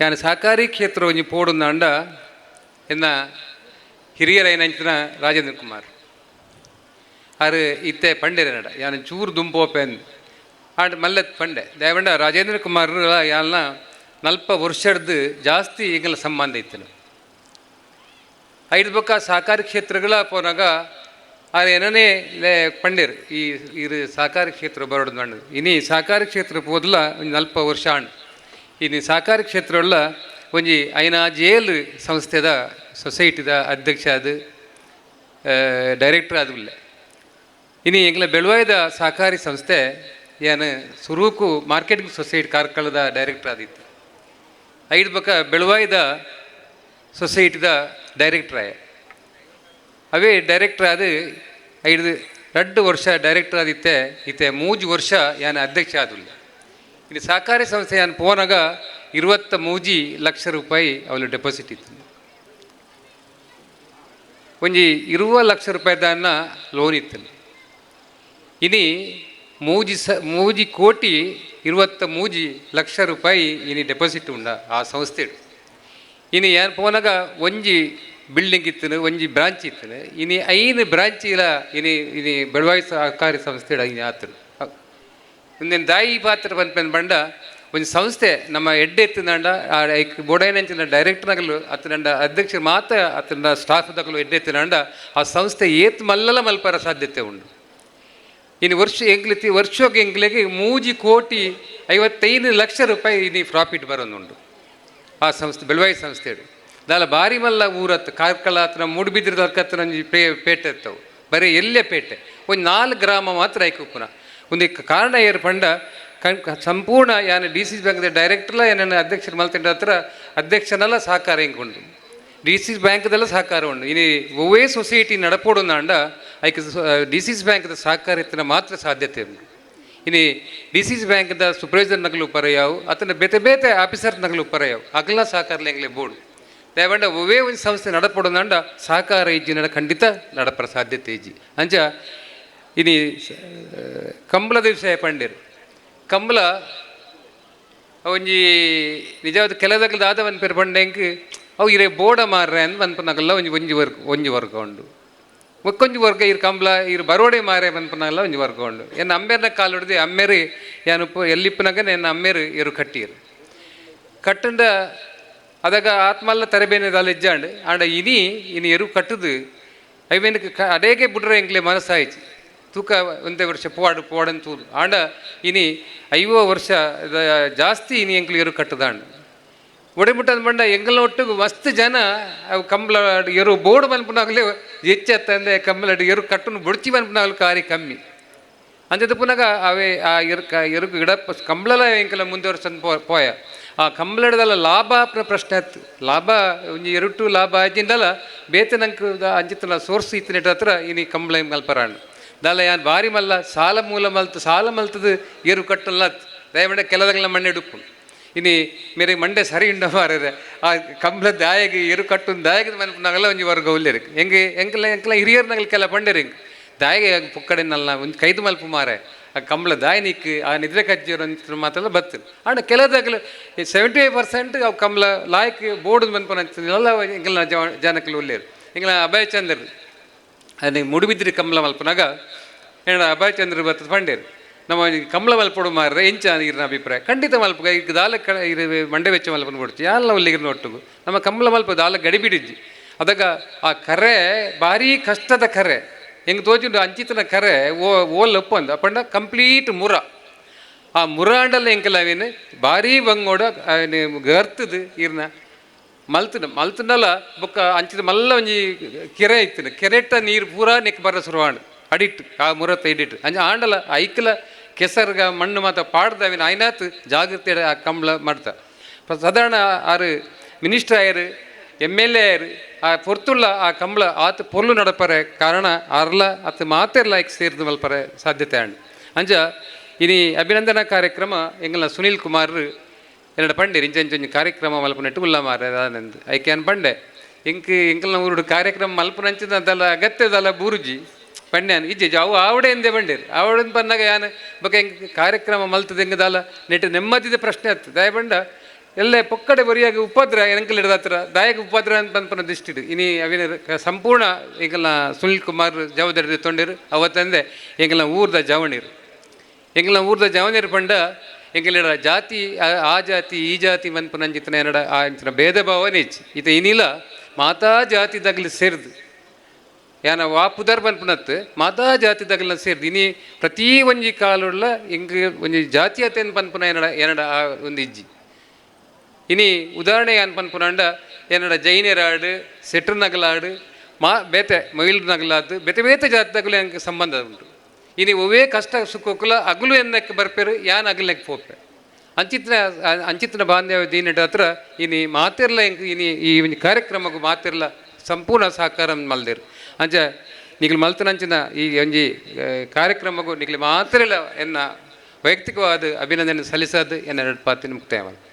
ഞാൻ ಕ್ಷೇತ್ರ ಒಂಜಿ ಪೋಡುಂದಾಂಡ ಎನ್ನ ಹಿರಿಯರೈನಂಚಿನ ರಾಜೇಂದ್ರ ಕುಮಾರ್. ಆರು ಇತ್ತೆ ಪಂಡೆರೆ ನಡ, ಯಾನ್ ಚೂರು ದುಂಪೋಪೆನ್ ಆಂಡ್ ಮಲ್ಲತ್ ಪಂಡೆ ದಯವಂಡ ರಾಜೇಂದ್ರ ಕುಮಾರ್ ಯಾಲ್ನ ನಲ್ಪ ವರ್ಷಡ್ದು ಜಾಸ್ತಿ ಈಗಲ ಸಂಬಂಧ ಇತ್ತು ಐದು ಬೊಕ್ಕ ಸಹಕಾರಿ ಕ್ಷೇತ್ರಗಳ ಪೋನಾಗ ಆ ಏನನೇ ಪಂಡೇರು, ಈ, ಇರು ಸಹಕಾರಿ ಕ್ಷೇತ್ರ ಮಂಡು ಇನಿ ಸಹಕಾರಿ ಕ್ಷೇತ್ರ ಒಂದು ನಲ್ಪ ವರ್ಷ ಆಂಡ್ ಇನಿ ಸಹಕಾರಿ ಕ್ಷೇತ್ರಲ್ಲ ಒಂಜಿ ಐನಾ ಜೇಲ್ ಸಂಸ್ಥೆದ ಸೊಸೈಟಿದ ಅಧ್ಯಕ್ಷ ಅದು ಡೈರೆಕ್ಟರ್ ಆದಿಲ್ಲ ಇನಿ ಎಂಗ್ಲ ಬೆಳವಾಯ್ದ ಸಹಕಾರಿ ಸಂಸ್ಥೆ ಏನು ಸುರೂಕು ಮಾರ್ಕೆಟಿಂಗ್ ಸೊಸೈಟಿ ಕಾರ್ಕಳದ ಡೈರೆಕ್ಟರ್ ಆದಿತ್ತು ಐದು ಪಕ್ಕ ಬೆಳವಾಯ್ದ ಸೊಸೈಟಿದ ಡೈರೆಕ್ಟರ್ ಆಯ. ಅವೇ ಡೈರೆಕ್ಟರ್ ಆದ ಐದು ಎರಡು ವರ್ಷ ಡೈರೆಕ್ಟರ್ ಆದಿತ್ತೆ ಇತ್ತೆ ಮೂಜು ವರ್ಷ ಏನು ಅಧ್ಯಕ್ಷ ಆದಿಲ್ಲ ಇನ್ನು ಸಹಕಾರಿ ಸಂಸ್ಥೆ ಯಾನ್ ಪೋನಾಗ ಇರುವತ್ತ ಮೂಜಿ ಲಕ್ಷ ರೂಪಾಯಿ ಅವಳು ಡೆಪಾಸಿಟ್ ಇತ್ತು. ಒಂಜಿ ಇರುವ ಲಕ್ಷ ರೂಪಾಯಿ ದಾನ ಲೋನ್ ಇತ್ತು. ಇನಿ ಮೂಜಿ ಸ, ಮೂಜಿ ಕೋಟಿ ಇರುವತ್ತ ಮೂಜಿ ಲಕ್ಷ ರೂಪಾಯಿ ಇನಿ ಡೆಪಾಸಿಟ್ ಉಂಡ ಆ ಸಂಸ್ಥೆ ಇನಿ ಏನು ಪೋನಾಗ ಒಂಜಿ ಬಿಲ್ಡಿಂಗ್ ಇತ್ತು, ಒಂಜಿ ಬ್ರಾಂಚ್ ಇತ್ತು. ಇನಿ ಐನು ಬ್ರಾಂಚ್ ಇಲ್ಲ ಇನಿ ಇನಿ ಬೆಳವಾಯಿ ಸಹಕಾರಿ ಸಂಸ್ಥೆ ಇನಿ ಒಂದೇನು ದಾಯಿ ಪಾತ್ರ ಬಂದ ಬಂಡ ಒಂದು ಸಂಸ್ಥೆ ನಮ್ಮ ಎಡ್ಡೆ ಎತ್ತಿನಂಡ, ಆ ಬೋಡೈನಂಚಿನ ಡೈರೆಕ್ಟರ್ನಗಲು ಅತ್ತನಂಡ ಅಧ್ಯಕ್ಷ ಮಾತ ಸ್ಟಾಫ್ ದಾಗಲು ಎಡ್ಡೆ ಎತ್ತಿನಂಡ ಆ ಸಂಸ್ಥೆ ಏತ್ ಮಲ್ಲಲ ಮಲ್ಪರ ಸಾಧ್ಯತೆ ಉಂಡು ಇನ್ನು ವರ್ಷ ಎಂಗ್ಲಿತಿ ವರ್ಷಕ್ಕೆ ಎಂಗ್ಲಿಗೆ ಮೂಜಿ ಕೋಟಿ ಐವತ್ತೈದು ಲಕ್ಷ ರೂಪಾಯಿ ಇನ್ನು ಪ್ರಾಫಿಟ್ ಬರೋದುಂಡು ಆ ಸಂಸ್ಥೆ, ಬೆಳವಾಯಿ ಸಂಸ್ಥೆ ದಾಲ ಬಾರಿ ಮಲ್ಲ ಊರತ್ತು ಕಾರ್ಕಳ ಹತ್ರ ಮೂಡುಬಿದ್ರದ ಹತ್ರ ಪೇ, ಪೇಟೆ ಇರ್ತವೆ ಬರೀ ಎಲ್ಲೇ ಪೇಟೆ. ಒಂದು ನಾಲ್ಕು ಗ್ರಾಮ ಮಾತ್ರ ಐಕು ಪುನಃ ಒಂದು ಕಾರಣ ಏರ್ ಪಂಡ ಸಂಪೂರ್ಣ ಯಾನ ಡಿ ಸಿ ಬ್ಯಾಂಕ್ ಡೈರೆಕ್ಟರ್ಲ ಏನನ್ನ ಅಧ್ಯಕ್ಷರು ಮಲ್ತಿಂಡ ಹತ್ರ ಅಧ್ಯಕ್ಷನೆಲ್ಲ ಸಹಕಾರ ಇಂಕೊಂಡು ಡಿ ಸಿ ಬ್ಯಾಂಕ್ದೆಲ್ಲ ಸಹಕಾರ ಉಂಡು ಇನಿ ಒವ್ವೇ ಸೊಸೈಟಿ ನಡಪೋಡು ನಾಂಡ ಐಕ ಡಿ ಸಿ ಬ್ಯಾಂಕ್ದ ಸಹಕಾರ ಇತ್ತಿನ ಮಾತ್ರ ಸಾಧ್ಯತೆ ಉಂಟು. ಇನಿ ಡಿ ಸಿ ಬ್ಯಾಂಕ್ದ ಸೂಪರ್ವೈಸರ್ ನಗಲು ಪರಯಾವು ಅತನ ಬೇತೆ ಬೇತೆ ಆಫೀಸರ್ ನಗಲು ಪರೆಯಾವು, ಅಗಲ ಸಹಕಾರ ಲೆಂಗ್ಲೆ ಬೋರ್ಡ್ ದಯವಂಡ ಒವೇ ಒಂದು ಸಂಸ್ಥೆ ನಡಪಡೋದಂಡ ಸಹಕಾರ ಇಜ್ಜಿ ನಡ ಖಂಡಿತ ನಡಪರ ಸಾಧ್ಯತೆ ಇಜ್ಜಿ ಅಂಚ ಇನಿ ಕಂಬಳದ ವಿಷಯ ಪಂಡಿರು. ಕಂಬಳ ಒಂಜಿ ನಿಜವಾದ ಕೆಲದಗಲ್ದ ಆದ ಒಂದು ಪೇರು ಪಂಡೆಂಕ್ ಅವು ಇರೇ ಬೋಡ ಮಾರ್ರೆ ಅಂತ ಅನ್ಪನಗಲ್ಲ ಒಂಜಿ ಒಂಜಿ ವರ್ಗ ಒಂಜಿ ವರ್ಗ ಉಂಡು. ಒಕ್ಕೊಂಜಿ ವರ್ಗ ಇರು ಕಂಬಲ ಇರು ಬರೋಡೆ ಮಾರೆ ಬಂದ್ಪನಗಲ್ಲ ಒಂಜಿ ವರ್ಗ ಉಂಡು. ಏನು ಅಮ್ಮೇರ್ನ ಕಾಲು ಹಿಡಿದು ಅಮ್ಮೇರು ಏನು ಎಲ್ಲಿಪ್ಪನಾಗ ನನ್ನ ಅಮ್ಮೇರು ಇರು ಕಟ್ಟಿರು. ಕಟ್ಟಂಡ, ಅದಾಗ ಆತ್ಮಲ್ಲ ತರಬೇನೆ ದಾಲ ಇಜ್ಜಾಂಡ್, ಆಂಡ ಇನಿ ಇನಿ ಎರು ಕಟ್ಟದು, ಐವೇನಕ್ಕೆ ಅಡೇಗೆ ಬಿಡ್ರೆ ಎಂಕ್ಲೆ ಮನಸ್ಸಾಯ್ತು ತೂಕ ಒಂದೇ ವರ್ಷ ಪೋವಾಡು ಪೋವಾಡನ್ ತೂದು ಆಂಡ ಇನಿ ಐವೋ ವರ್ಷ ಜಾಸ್ತಿ ಇನಿ ಎಂಕ್ಲು ಎರು ಕಟ್ಟದಾಂಡ್ ಒಡೆಬಿಟ್ಟದ ಬಂಡ ಎಂಗಲ್ ಒಟ್ಟಿಗೆ ಮಸ್ತ್ ಜನ ಅವು ಕಂಬಳ ಎರು ಬೋರ್ಡ್ ಬಂದ್ಪುನಾಗಲೇ ಹೆಚ್ಚೆತ್ತಂದೆ ಕಂಬಳ ಎರು ಕಟ್ಟನ್ನು ಬುಡ್ಚಿ ಬಂದ್ಪುನಾಗಲು ಕಾರಿ ಕಮ್ಮಿ. ಅಂದದ ಪುನಗ ಅವೇ ಆ ಎರುಕ ಎರುಕು ಗಿಡ ಕಂಬಳಲ ಎಂಕಲ ಪೋ ಪೋಯ. ಆ ಕಂಬಳಡದಲ್ಲ ಲಾಭ ಪ್ರ ಪ್ರಶ್ನೆ ಆಯ್ತು. ಲಾಭ ಒಂಜಿ ಎರಟು ಲಾಭ ಆಜಿಂದಲ್ಲ ಬೇತನಂಕ ನಂಗೆ ಅಂಜಿತ್ತನ ಸೋರ್ಸ್ ಇತ್ತಿನ ಹತ್ರ ಇನಿ ಕಂಬಳ ಮಲ್ಪರಾಣ ದಾಲ ಯಾನ್ ಬಾರಿ ಮಲ್ಲ ಸಾಲ ಮೂಲ ಮಲ್ತು ಸಾಲ ಮಲ್ತದು ಏರು ಕಟ್ಟಲ್ಲ ದಯಮಾಡ ಕೆಲದಗಳ ಮಣ್ಣೆ ಡುಪ್ಪು ಇನಿ ಮೇರೆ ಮಂಡೆ ಸರಿ ಉಂಡ ಮಾರದೆ ಆ ಕಂಬಳ ದಾಯಗೆ ಎರು ಕಟ್ಟು ದಾಯಗ ಮನ್ಪುನಾಗಲ್ಲ ಒಂಜಿ ವರ್ಗ ಉಲ್ಲೇರು ಹೆಂಗೆ ಎಂಕಲ ಎಂಕಲ ಹಿರಿಯರ್ನಾಗಲ್ ಕೆಲ ಪಂಡೇರು ಹಿಂಗೆ ದಾಯಿಗೆ ಪುಕ್ಕಡೆನಲ್ಲ ಒಂದು ಕೈದು ಮಲ್ಪು ಮಾರೆ ಆ ಕಂಬಳ ದಾಯಿ ನಿಕ್ಕು ಆ ನಿದ್ರೆ ಕಜ್ಜಿಯರು ಅಂತ ಮಾತೆಲ್ಲ ಬರ್ತದೆ ಆಂಡ ಕೆಲದಾಗಲು ಸೆವೆಂಟಿ ಫೈವ್ ಪರ್ಸೆಂಟ್ ಅವು ಕಂಬಳ ಲಾಯಕ್ ಬೋರ್ಡ್ ಮನ್ಪನ ಎಲ್ಲ ಎಂಗಲ ಜನಕ್ಕಲು ಉಲ್ಲೇರು ಎಂಗಲ ಅಭಯ ಚಂದ್ರ ಅದೇ ಮುಡುಬಿದ್ರಿ ಕಂಬಳ ಮಲ್ಪನಾಗ ಏನ ಅಭಯ ಚಂದ್ರ ಬರ್ತದೆ ಪಂಡೇರು ನಮ್ಮ ಈ ಕಂಬಳ ಮಲ್ಪಡು ಮಾರ್ರೆ ಎಂಚ ಇರಿನ ಅಭಿಪ್ರಾಯ ಖಂಡಿತ ಮಲ್ಪ ಈಗ ದಾಲ ಕ ಇರು ಮಂಡೆ ವೆಚ್ಚ ಮಲ್ಪನ ಕೊಡ್ತಿ ಎಲ್ಲ ಒಲ್ಲಿಗಿನ ಒಟ್ಟಿಗೂ ನಮ್ಮ ಕಂಬಳ ಮಲ್ಪ ದಾಲ ಗಡಿಬಿಡಿಜ್ಜಿ ಅದಾಗ ಆ ಕರೆ ಭಾರಿ ಕಷ್ಟದ ಕರೆ ಹೆಂಗೆ ತೋಚಿಂಡು ಅಂಚಿತನ ಕರೆ ಓ ಓಲ್ ಒಪ್ಪಂದು ಅಪ್ಪಂಡ ಕಂಪ್ಲೀಟ್ ಮುರ ಆ ಮುರ ಅಂಡಲ್ಲ ಎಂಕಲವೇನು ಭಾರಿ ಬಂಗೋಡ ಗರ್ತದು ಇರ್ನ ಮಲ್ತನ, ಮಲ್ತಿನಲ್ಲ ಬೊಕ್ಕ ಅಂಚಿದ ಮಲ್ಲ ಒಂಜಿ ಕೆರೆ ಇತ್ತಿನ. ಕೆರೆಟ್ಟ ನೀರು ಪೂರ ನೆಕ್ ಬರ ಸುರುವಾಂಡ್. ಅಡಿಟ್ಟು ಆ ಮುರತ್ತ ಇಡಿಟ್ಟು ಅಂಚ ಆಂಡಲ, ಐಕ್ಲ ಕೆಸರ್ಗ ಮಣ್ಣು ಮಾತ ಪಾಡ್ದವಿನ ಐನಾತ್ ಜಾಗೃತಿ ಆ ಕಂಬಳ ಮಾಡ್ತಾ. ಸಾಧಾರಣ ಆರು ಮಿನಿಸ್ಟರ್ ಆಯರು, ಎಂ ಎಲ್ ಎ ಆಯರು, ಆ ಪೊರ್ತುಳ್ಳ ಆ ಕಂಬಳ ಆತ ಪೊರ್ಲು ನಡಪರೆ ಕಾರಣ ಅರ್ಲ ಆತ ಮಾತೆರ್ಲ ಐಕ್ ಸೇರಿದ ಮಲ್ಪರೆ ಸಾಧ್ಯತೆ ಆಂಡ್. ಅಂಜ, ಇನಿ ಅಭಿನಂದನಾ ಕಾರ್ಯಕ್ರಮ, ಎಂಗಲ ಸುನೀಲ್ ಕುಮಾರ್ ಎರಡು ಪಂಡೆ ಇಂಚ ಕಾರ್ಯಕ್ರಮ ಮಲ್ಪನೆಟ್ಟು ಉಲ್ಲ ಮಾರೆ ಅದಾನಂದ್ ಐಕೆ ಅನ್ ಪಂಡೆ ಎಂಕ್ ಎಂಕಲ್ನ ಊರುಡು ಕಾರ್ಯಕ್ರಮ ಮಲ್ಪನಂಚಿದ ಅದಲ್ಲ ಅಗತ್ಯದಲ್ಲ ಬೂರುಜಿ. ಪಂಡ್ಯಾನ್ ಇಜ್ಜೆ ಅವು ಆವಡೆ ಎಂದೇ ಬಂಡೇರು ಆವಡನ್ ಪನ್ನಾಗ ಯಾನ ಬಗ್ಗೆ ಹೆಂಗೆ ಕಾರ್ಯಕ್ರಮ ಮಲ್ತದ ಹೆಂಗದಲ್ಲ ನೆಟ್ಟು ನೆಮ್ಮದಿದ ಪ್ರಶ್ನೆ ಆಗ್ತದೆ ದಯ ಬಂಡ ಎಲ್ಲ ಪೊಕ್ಕಡೆ ಬರಿಯಾಗಿ ಉಪದ್ರ ಎಂಕಲ್ ಹಿಡಿದ ಹತ್ರ ದಾಯಕ ಉಪದ್ರ ಅಂತ ಬಂದ್ಪನ ದಿಷ್ಟಿಡು ಇನಿ ಅವಿನ ಸಂಪೂರ್ಣ ಎಂಕಲ್ನ ಸುನಿಲ್ ಕುಮಾರ್ ಜವಾಬ್ದಾರಿ ತೊಂಡಿರು, ಅವತ್ತಂದೆ ಎಂಕಲ್ನ ಊರ್ದ ಜವಣಿರು. ಎಂಕಲ್ನ ಊರ್ದ ಜವಣಿರು ಪಂಡ ಎಂಕಲಿಡ ಜಾತಿ, ಆ- ಜಾತಿ, ಈ ಜಾತಿ ಮನ್ಪು ನಂಜಿತನ ಎರಡ, ಆ ಅಂಚಿನ ಭೇದ ಭಾವನೆ ಇಚ್ಚಿ ಇದು ಇನಿಲ ಮಾತಾ ಜಾತಿ ದಗ್ಲಿ ಸೇರಿದು. ಯಾನ ವಾಪುದರ್ ಬನ್ಪುನತ್ತು ಮಾತಾ ಜಾತಿ ದಗಲ್ನ ಸೇರಿದು. ಇನಿ ಪ್ರತಿ ಒಂಜಿ ಕಾಲುಳ್ಳ ಎಂಕ್ ಒಂಜಿ ಜಾತಿಯತೆ ಬನ್ಪುನ ಏನಡ ಏನಡ ಆ ಒಂದು ಇಜ್ಜಿ. ಇನಿ ಉದಾಹರಣೆ ಏನ್ ಪನ್ಪುನಂಡ ಏನಡ ಜೈನರಾಡು ಸೆಟ್ರ್ ನಗಲಾಡು ಮಾ, ಬೇತೆ ಮೈಲ್ ನಗಲಾದು ಬೇತೆ ಬೇತೆ ಜಾತಿದಾಗಲು ಹಂಗೆ ಸಂಬಂಧ ಉಂಟು. ಇನಿ ಒವೇ ಕಷ್ಟ ಸುಖಕ್ಕುಲ ಅಗಲು ಎನ್ನಕ್ಕೆ ಬರ್ಪೇರು, ಯಾನ್ ಅಗಲಕ್ಕೆ ಪೋಪೆ. ಅಂಚಿತ್ನ ಅ- ಅಂಚಿತ್ನ ಬಾಂಧವ್ಯ ದೀನಟ ಹತ್ರ ಇನಿ ಮಾತಿರ್ಲ ಇನಿ ಈ ಕಾರ್ಯಕ್ರಮಕ್ಕೂ ಮಾತಿರ್ಲ ಸಂಪೂರ್ಣ ಸಹಕಾರ ಮಲ್ದಿರು. ಅಂಚ ನಿಗಲು ಮಲ್ತನಂಚಿನ ಈ ಒಂಜಿ ಕಾರ್ಯಕ್ರಮಕ್ಕೂ ನಿಗ್ಲು ಮಾತಿರಲ ಎನ್ನ ವೈಯಕ್ತಿಕವಾದ ಅಭಿನಂದನೆ ಸಲ್ಲಿಸೋದು ಎನ್ನ ಪಾತ್ರ ಮುಕ್ತಾಯ ಮಾಡಿ